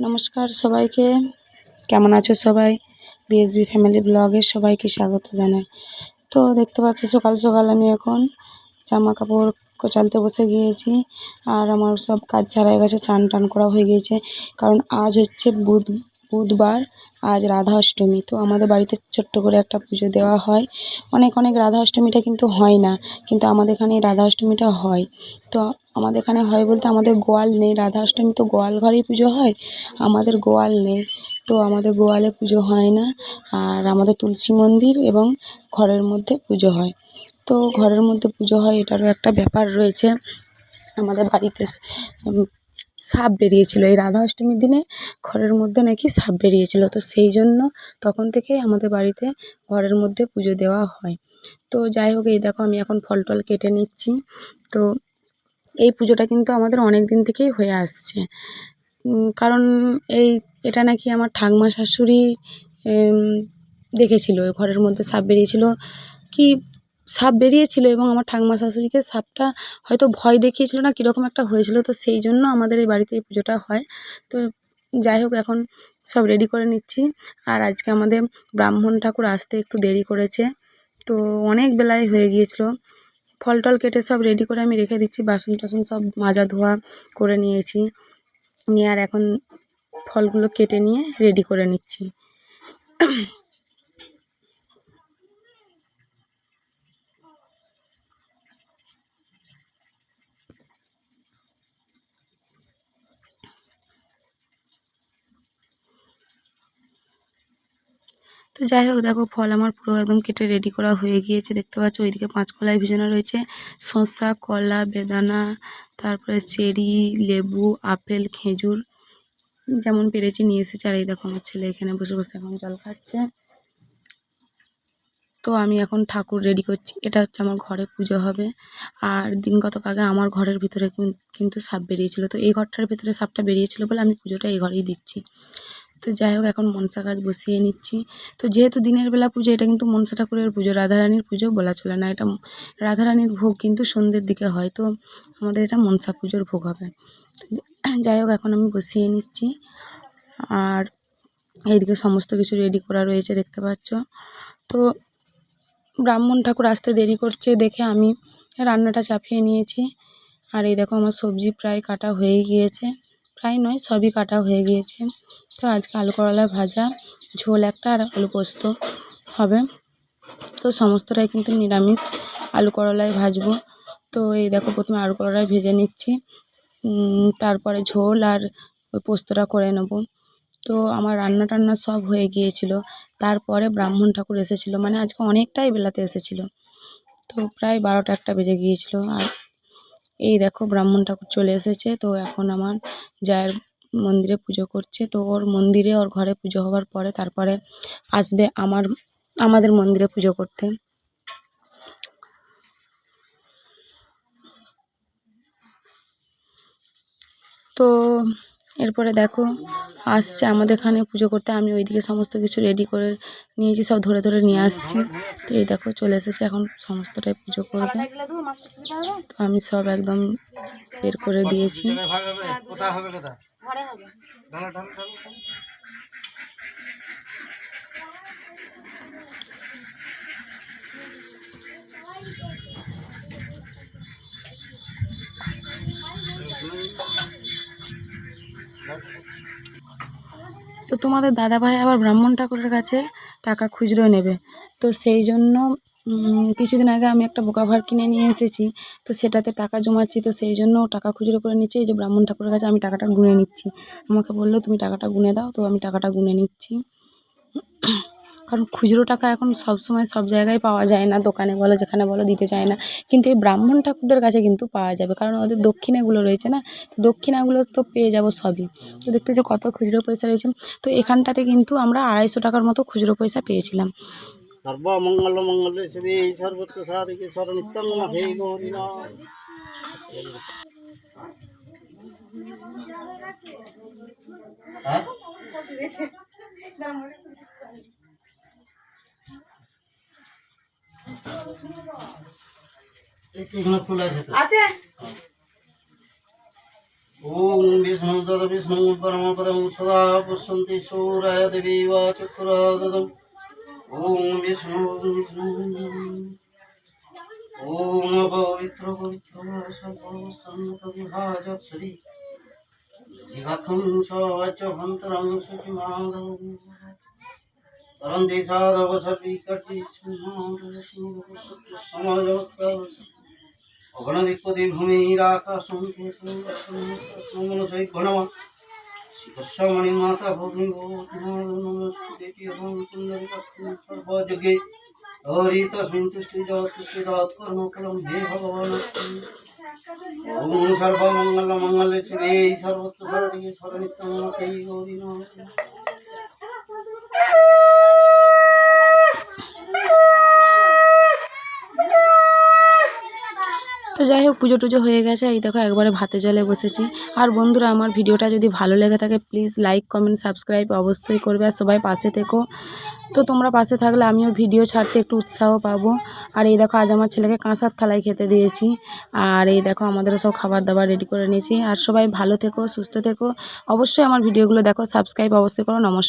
নমস্কার সবাইকে। কেমন আছো সবাই? বিএসবি ফ্যামিলি ব্লগে সবাইকে স্বাগত জানাই। তো দেখতে পাচ্ছ সকাল সকাল আমি এখন জামা কাপড় কোচালতে বসে গিয়েছি আর আমার সব কাজ ছাড়া গেছে, চান টান করা হয়ে গিয়েছে। কারণ আজ হচ্ছে বুধ, বুধবার, আজ রাধা অষ্টমী। তো আমাদের বাড়িতে ছোট্ট করে একটা পুজো দেওয়া হয়। অনেক অনেক রাধা অষ্টমীটা কিন্তু হয় না, কিন্তু আমাদের এখানে রাধা অষ্টমীটা হয়। তো আমাদের এখানে হয় বলতে আমাদের গোয়াল নেই রাধা অষ্টমী তো গোয়াল ঘরেই পুজো হয়, আমাদের গোয়াল নেই। তো আমাদের গোয়ালে পুজো হয় না, আর আমাদের তুলসী মন্দির এবং ঘরের মধ্যে পুজো হয়। তো ঘরের মধ্যে পুজো হয়, এটারও একটা ব্যাপার রয়েছে। আমাদের বাড়িতে সাপ বেরিয়েছিল। এই রাধা অষ্টমীর দিনে ঘরের মধ্যে নাকি সাপ বেরিয়েছিল, তো সেই জন্য তখন থেকেই আমাদের বাড়িতে ঘরের মধ্যে পুজো দেওয়া হয়। তো যাই হোক, এই দেখো আমি এখন ফল টল কেটে নিচ্ছি। তো এই পুজোটা কিন্তু আমাদের অনেক দিন থেকেই হয়ে আসছে। কারণ এই, এটা নাকি আমার ঠাকমা শাশুড়ি দেখেছিল ঘরের মধ্যে সাপ বেরিয়েছিল। কি সাপ বেরিয়েছিল এবং আমার ঠাকমা শাশুড়িকে সাপটা হয়তো ভয় দেখিয়েছিল না, কীরকম একটা হয়েছিল, তো সেই জন্য আমাদের এই বাড়িতে এই পুজোটা হয়। তো যাই হোক, এখন সব রেডি করে নিচ্ছি। আর আজকে আমাদের ব্রাহ্মণ ঠাকুর আসতে একটু দেরি করেছে। তো অনেক বেলায় হয়ে গিয়েছিল। ফল টল কেটে সব রেডি করে আমি রেখে দিচ্ছি। বাসন টাসন সব মাজা ধোয়া করে নিয়েছি। নিয়ে আর এখন ফলগুলো কেটে নিয়ে রেডি করে নিচ্ছি। তো যাই হোক, দেখো ফল আমার পুরো একদম কেটে রেডি করা হয়ে গিয়েছে। দেখতে পাচ্ছ, ওইদিকে পাঁচ কলায় ভিজানো রয়েছে। শসা, কলা, বেদানা, তারপরে চেরি, লেবু, আপেল, খেজুর যেমন পেরেছি নিয়ে এসেছে। আর এই দেখো, আমার ছেলে এখানে বসে বসে এখন জল খাচ্ছে। তো আমি এখন ঠাকুর রেডি করছি। এটা হচ্ছে আমার ঘরে পুজো হবে। আর দিন কতক আগে আমার ঘরের ভিতরে কিন- কিন্তু সাপ বেরিয়েছিল। তো এই ঘরটার ভিতরে সাপটা বেরিয়েছিল বলে আমি পুজোটা এই ঘরেই দিচ্ছি। তো যাই হোক, এখন মনসা গাছ বসিয়ে নিচ্ছি। তো যেহেতু দিনের বেলা পুজো, এটা কিন্তু মনসা ঠাকুরের পুজো, রাধারানীর পুজো বলা চলে না। এটা রাধারানীর ভোগ কিন্তু সন্ধ্যের দিকে হয়, তো আমাদের এটা মনসা পুজোর ভোগ হবে। যাই হোক, এখন আমি বসিয়ে নিচ্ছি। আর এইদিকে সমস্ত কিছু রেডি করা রয়েছে, দেখতে পাচ্ছ। তো ব্রাহ্মণ ঠাকুর আসতে দেরি করছে দেখে আমি রান্নাটা চাপিয়ে নিয়েছি। আর এই দেখো, আমার সবজি প্রায় কাটা হয়ে গিয়েছে। প্রায় নয়, সবই কাটা হয়ে গিয়েছে। তো আজকে আলু করলা ভাজা, ঝোল একটা আর আলু পোস্ত হবে। তো সমস্তটাই কিন্তু নিরামিষ। আলু করলায় ভাজবো। তো এই দেখো, প্রথমে আলু করলায় ভেজে নিচ্ছি। তারপরে ঝোল আর ওই পোস্তটা করে নেব। তো আমার রান্না টান্না সব হয়ে গিয়েছিল। তারপরে ব্রাহ্মণ ঠাকুর এসেছিল। মানে আজকে অনেকটাই বেলাতে এসেছিল। তো প্রায় বারোটা একটা বেজে গিয়েছিল। আর এই দেখো ব্রাহ্মণ ঠাকুর চলে এসেছে। তো এখন আমার জায়ের মন্দিরে পুজো করছে। তো ওর মন্দিরে, ওর ঘরে পুজো হওয়ার পরে তারপরে আসবে আমার, আমাদের মন্দিরে পুজো করতে। তো এরপরে দেখো আসছে আমাদের এখানে পুজো করতে। আমি ওইদিকে সমস্ত কিছু রেডি করে নিয়েছি সব ধরে ধরে নিয়ে আসছি। তো এই দেখো চলে এসেছে এখন সমস্তটাই পুজো করবে। তো আমি সব একদম বের করে দিয়েছি। তো তোমাদের দাদাভাই আবার ব্রাহ্মণ ঠাকুরের কাছে টাকা খুচরো নেবে। তো সেই জন্য কিছুদিন আগে আমি একটা বোকা বোকাভার কিনে নিয়ে এসেছি, তো সেটাতে টাকা জমাচ্ছি, তো সেই জন্য টাকা খুচরো করে নিচ্ছে, এই যে ব্রাহ্মণ ঠাকুরের কাছে আমি টাকাটা গুনে নিচ্ছি। আমাকে বলল, তুমি টাকাটা গুনে দাও। তো আমি টাকাটা গুনে নিচ্ছি। কারণ খুচরো টাকা এখন সব সময় সব জায়গায় পাওয়া যায় না দোকানে বলো যেখানে বলো দিতে চায় না। কিন্তু এই ব্রাহ্মণ ঠাকুরদের কাছে কিন্তু পাওয়া যাবে কারণ ওদের দক্ষিণাগুলো রয়েছে না তো দক্ষিণাগুলো তো পেয়ে যাব সবই। তো দেখতে যে কত খুচরো পয়সা রয়েছে। তো এখানটাতে কিন্তু আমরা আড়াইশো টাকার মতো খুচরো পয়সা পেয়েছিলাম। সর্বমঙ্গল মঙ্গলে শিবে সর্বত্র সাধিকে এখানে আছে ॐ विष्णुं परमपदं सदा पश्यन्ति सूराय देवी वा चक्राददम् ॐ विष्णु ॐ पवित्र पवित्रसन्नतविभाजत् श्री विघतं स वच हन्तरं शुचिमाधवम् চরন্তি সদবসর্বিকটি সমজবত্ত অগণদিকপতি ভূমিরাকাশমকে সমনসৈ গণমা শিবস্বমণি মাতা ভগ্নি নমস্তুতি অহং কুন্দরিকাক্ষী সর্বযোগে হরিত সন্তুষ্টি জগতুষ্টি দৎকর্ম ফলম হে ভগবান। ওম সর্বমঙ্গল মঙ্গলে শিবে সর্বত্র সর্বদিকে সর্বনিত্য মমকেই গৌরী তো যাই হোক, পুজো টুজো হয়ে গেছে। এই দেখো, একবারে ভাতে জলে বসেছি। আর বন্ধুরা, আমার ভিডিওটা যদি ভালো লেগে থাকে প্লিজ লাইক কমেন্ট সাবস্ক্রাইব অবশ্যই করবে। আর সবাই পাশে থেকো। তো তোমরা পাশে থাকলে আমিও ভিডিও ছাড়তে একটু উৎসাহ পাবো। আর এই দেখো, আজ আমার ছেলেকে কাঁসার থালায় খেতে দিয়েছি। আর এই দেখো, আমাদেরও সব খাবার দাবার রেডি করে নিয়েছি। আর সবাই ভালো থেকো, সুস্থ থেকো। অবশ্যই আমার ভিডিওগুলো দেখো সাবস্ক্রাইব অবশ্যই করো। নমস্কার।